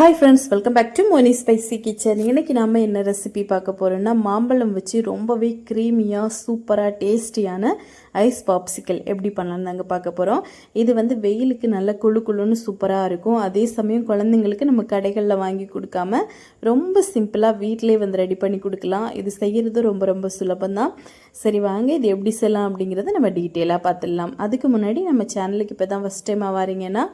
Hi friends welcome back to Moni spicy kitchen இன்னைக்கு நம்ம என்ன ரெசிபி பார்க்க போகிறோன்னா மாம்பழம் வச்சு ரொம்பவே க்ரீமியாக சூப்பராக டேஸ்டியான ஐஸ் பாப்சிக்கல் எப்படி பண்ணலாம்னு நாங்கள் பார்க்க போகிறோம் இது வந்து வெயிலுக்கு நல்ல குளு குளுன்னு சூப்பராக இருக்கும். அதே சமயம் குழந்தைங்களுக்கு நம்ம கடைகளில் வாங்கி கொடுக்காம ரொம்ப சிம்பிளாக வீட்டிலே வந்து ரெடி பண்ணி கொடுக்கலாம். இது செய்கிறது ரொம்ப ரொம்ப சுலபம்தான். சரி வாங்க இது எப்படி செய்யலாம் அப்படிங்கிறத நம்ம டீட்டெயிலாக பார்த்துடலாம். அதுக்கு முன்னாடி நம்ம சேனலுக்கு இப்போ தான் ஃபஸ்ட் டைம் ஆவாரிங்கன்னா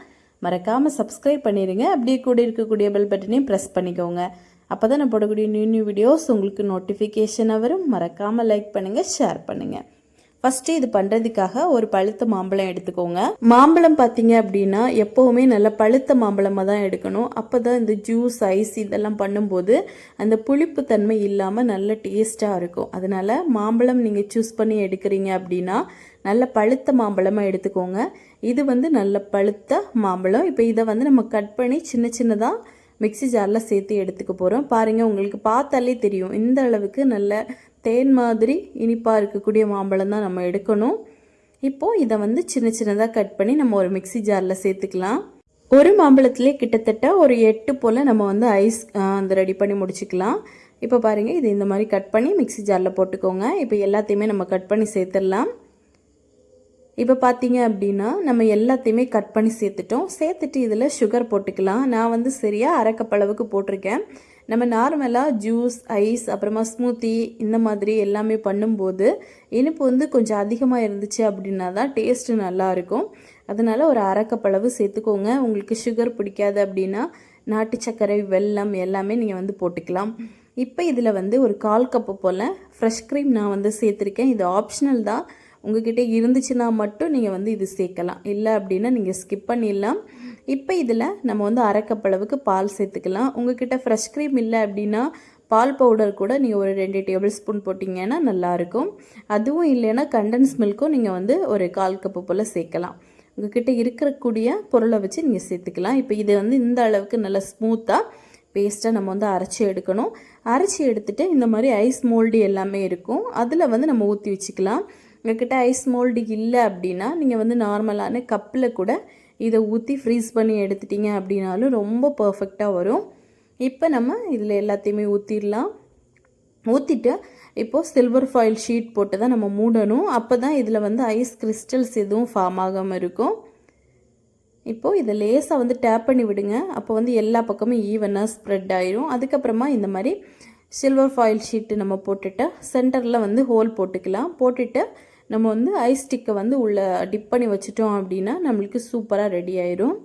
மறக்காமல் சப்ஸ்கிரைப் பண்ணிடுங்க அப்படியே கூட இருக்கக்கூடிய பெல் பட்டனையும் ப்ரெஸ் பண்ணிக்கோங்க. அப்போ தான் நான் போடக்கூடிய நியூ நியூ வீடியோஸ் உங்களுக்கு நோட்டிஃபிகேஷனாக வரும். மறக்காமல் லைக் பண்ணுங்கள் ஷேர் பண்ணுங்கள் ஃபஸ்ட்டு இது பண்ணுறதுக்காக ஒரு பழுத்த மாம்பழம் எடுத்துக்கோங்க. மாம்பழம் பார்த்தீங்க அப்படின்னா எப்போவுமே நல்ல பழுத்த மாம்பழமாக தான் எடுக்கணும். அப்போ தான் இந்த ஜூஸ் ஐஸ் இதெல்லாம் பண்ணும்போது அந்த புளிப்பு தன்மை இல்லாமல் நல்ல டேஸ்ட்டாக இருக்கும். அதனால மாம்பழம் நீங்கள் சூஸ் பண்ணி எடுக்கிறீங்க அப்படின்னா நல்ல பழுத்த மாம்பழமாக எடுத்துக்கோங்க. இது வந்து நல்ல பழுத்த மாம்பழம். இப்போ இதை வந்து நம்ம கட் பண்ணி சின்ன சின்னதாக மிக்சி ஜாரில் சேர்த்து எடுத்துக்க போகிறோம் பாருங்கள் உங்களுக்கு பார்த்தாலே தெரியும். இந்த அளவுக்கு நல்ல தேன் மாதிரி இனிப்பாக இருக்கக்கூடிய மாம்பழம் தான் நம்ம எடுக்கணும். இப்போது இதை வந்து சின்ன சின்னதாக கட் பண்ணி நம்ம ஒரு மிக்சி ஜாரில் சேர்த்துக்கலாம். ஒரு மாம்பழத்துலேயே கிட்டத்தட்ட ஒரு எட்டு போல் நம்ம வந்து ஐஸ் அந்த ரெடி பண்ணி முடிச்சுக்கலாம். இப்போ பாருங்கள் இது இந்த மாதிரி கட் பண்ணி மிக்சி ஜாரில் போட்டுக்கோங்க. இப்போ எல்லாத்தையுமே நம்ம கட் பண்ணி சேர்த்துடலாம். இப்போ பார்த்தீங்க அப்படின்னா நம்ம எல்லாத்தையுமே கட் பண்ணி சேர்த்துட்டோம். சேர்த்துட்டு இதில் சுகர் போட்டுக்கலாம். நான் வந்து சரியாக அரைக்கப்பளவுக்கு போட்டிருக்கேன். நம்ம நார்மலாக ஜூஸ் ஐஸ் அப்புறமா ஸ்மூத்தி இந்த மாதிரி எல்லாமே பண்ணும்போது இனிப்பு வந்து கொஞ்சம் அதிகமாக இருந்துச்சு அப்படின்னா தான் டேஸ்ட்டு நல்லாயிருக்கும் அதனால் ஒரு அரைக்கப்பளவு சேர்த்துக்கோங்க. உங்களுக்கு சுகர் பிடிக்காது அப்படின்னா நாட்டு சர்க்கரை வெல்லம் எல்லாமே நீங்கள் வந்து போட்டுக்கலாம். இப்போ இதில் வந்து ஒரு கால் கப்பு போல் ஃப்ரெஷ் க்ரீம் நான் வந்து சேர்த்துருக்கேன். இது ஆப்ஷனல் தான். உங்ககிட்ட இருந்துச்சுன்னா மட்டும் நீங்கள் வந்து இது சேர்க்கலாம். இல்லை அப்படின்னா நீங்கள் ஸ்கிப் பண்ணிடலாம். இப்போ இதில் நம்ம வந்து அரைக்கப்பளவுக்கு பால் சேர்த்துக்கலாம். உங்ககிட்ட ஃப்ரெஷ் க்ரீம் இல்லை அப்படின்னா பால் பவுடர் கூட நீங்கள் ஒரு ரெண்டு டேபிள் ஸ்பூன் போட்டிங்கன்னா நல்லாயிருக்கும். அதுவும் இல்லைன்னா கண்டன்ஸ் மில்க்கும் நீங்கள் வந்து ஒரு கால் கப்பு போல் சேர்க்கலாம். உங்ககிட்ட இருக்கக்கூடிய பொருளை வச்சு நீங்கள் சேர்த்துக்கலாம். இப்போ இது வந்து இந்த அளவுக்கு நல்லா ஸ்மூத்தாக பேஸ்ட்டாக நம்ம வந்து அரைச்சி எடுக்கணும். அரைச்சி எடுத்துகிட்டு இந்த மாதிரி ஐஸ் மோல்டு எல்லாமே இருக்கும். அதில் வந்து நம்ம ஊற்றி வச்சுக்கலாம். உங்கள்கிட்ட ஐஸ் மோல்டு இல்லை அப்படின்னா நீங்கள் வந்து நார்மலான கப்பில் கூட இதை ஊற்றி ஃப்ரீஸ் பண்ணி எடுத்துட்டிங்க அப்படின்னாலும் ரொம்ப பர்ஃபெக்டாக வரும். இப்போ நம்ம இதில் எல்லாத்தையுமே ஊற்றிடலாம் ஊற்றிட்டு இப்போது சில்வர் ஃபாயில் ஷீட் போட்டு தான் நம்ம மூடணும். அப்போ தான் இதில் வந்து ஐஸ் கிறிஸ்டல்ஸ் எதுவும் ஃபார்ம் ஆகாமல் இருக்கும். இப்போது இதை லேசாக வந்து டேப் பண்ணி விடுங்க. அப்போ வந்து எல்லா பக்கமும் ஈவனாக ஸ்ப்ரெட் ஆயிரும். அதுக்கப்புறமா இந்த மாதிரி சில்வர் ஃபாயில் ஷீட்டு நம்ம போட்டுட்டு சென்டரில் வந்து ஹோல் போட்டுக்கலாம். போட்டுட்டு நம்ம வந்து ஐஸ் ஸ்டிக்கை வந்து உள்ளே டிப் பண்ணி வச்சிட்டோம் அப்படின்னா நம்மளுக்கு சூப்பராக ரெடி ஆயிரும்.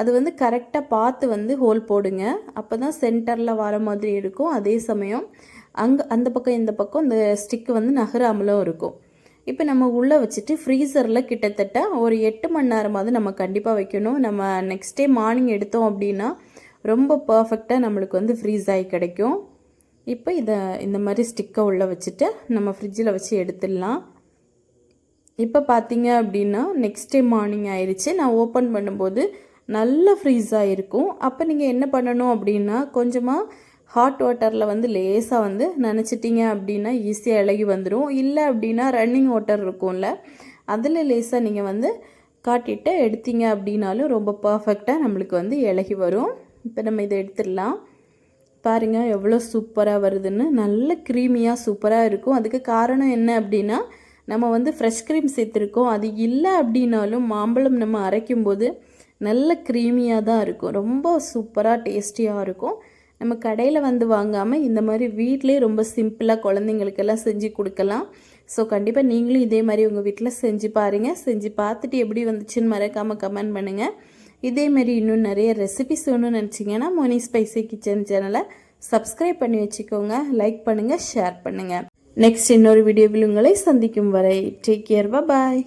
அது வந்து கரெக்டாக பார்த்து வந்து ஹோல் போடுங்க. அப்போ தான் சென்டரில் வர மாதிரி இருக்கும். அதே சமயம் அங்கே அந்த பக்கம் இந்த பக்கம் இந்த ஸ்டிக்கு வந்து நகராமலும் இருக்கும். இப்போ நம்ம உள்ளே வச்சுட்டு ஃப்ரீசரில் கிட்டத்தட்ட ஒரு எட்டு மணி நேரமாவது நம்ம கண்டிப்பாக வைக்கணும். நம்ம நெக்ஸ்ட் டே மார்னிங் எடுத்தோம் அப்படின்னா ரொம்ப பர்ஃபெக்டாக நம்மளுக்கு வந்து ஃப்ரீஸ் ஆகி கிடைக்கும். இப்போ இதை இந்த மாதிரி ஸ்டிக்கை உள்ளே வச்சுட்டு நம்ம ஃப்ரிட்ஜில் வச்சு எடுத்துடலாம். இப்போ பார்த்தீங்க அப்படின்னா நெக்ஸ்ட் டே மார்னிங் ஆயிடுச்சு நான் ஓப்பன் பண்ணும்போது நல்ல ஃப்ரீஸாக இருக்கும். அப்போ நீங்கள் என்ன பண்ணணும் அப்படின்னா கொஞ்சமாக ஹாட் வாட்டரில் வந்து லேசாக வந்து நினச்சிட்டிங்க அப்படின்னா ஈஸியாக இலகி வந்துடும் இல்லை அப்படின்னா ரன்னிங் வாட்டர் இருக்கும்ல அதில் லேசாக நீங்கள் வந்து காட்டிட்டு எடுத்தீங்க அப்படின்னாலும் ரொம்ப பர்ஃபெக்டாக நம்மளுக்கு வந்து இலகி வரும். இப்போ நம்ம இதை எடுத்துடலாம். பாருங்கள் எவ்வளோ சூப்பராக வருதுன்னு. நல்ல க்ரீமியாக சூப்பராக இருக்கும். அதுக்கு காரணம் என்ன அப்படின்னா நம்ம வந்து ஃப்ரெஷ் க்ரீம் சேர்த்துருக்கோம். அது இல்லை அப்படின்னாலும் மாம்பழம் நம்ம அரைக்கும்போது நல்ல க்ரீமியாக தான் இருக்கும். ரொம்ப சூப்பராக டேஸ்டியாக இருக்கும். நம்ம கடையில் வந்து வாங்காமல் இந்த மாதிரி வீட்டிலே ரொம்ப சிம்பிளாக குழந்தைங்களுக்கெல்லாம் செஞ்சு கொடுக்கலாம். ஸோ கண்டிப்பாக நீங்களும் இதே மாதிரி உங்கள் வீட்டில் செஞ்சு பாருங்கள் செஞ்சு பார்த்துட்டு எப்படி வந்துச்சுன்னு மறக்காமல் கமெண்ட் பண்ணுங்கள் இதேமாரி இன்னும் நிறைய ரெசிபிஸ் ஒன்று நினச்சிங்கன்னா மோனி ஸ்பைசி கிச்சன் சேனலை சப்ஸ்கிரைப் பண்ணி வச்சுக்கோங்க. லைக் பண்ணுங்கள் ஷேர் பண்ணுங்கள் நெக்ஸ்ட் இன்னொரு வீடியோவில் உங்களை சந்திக்கும் வரை டேக் கேர் பாய்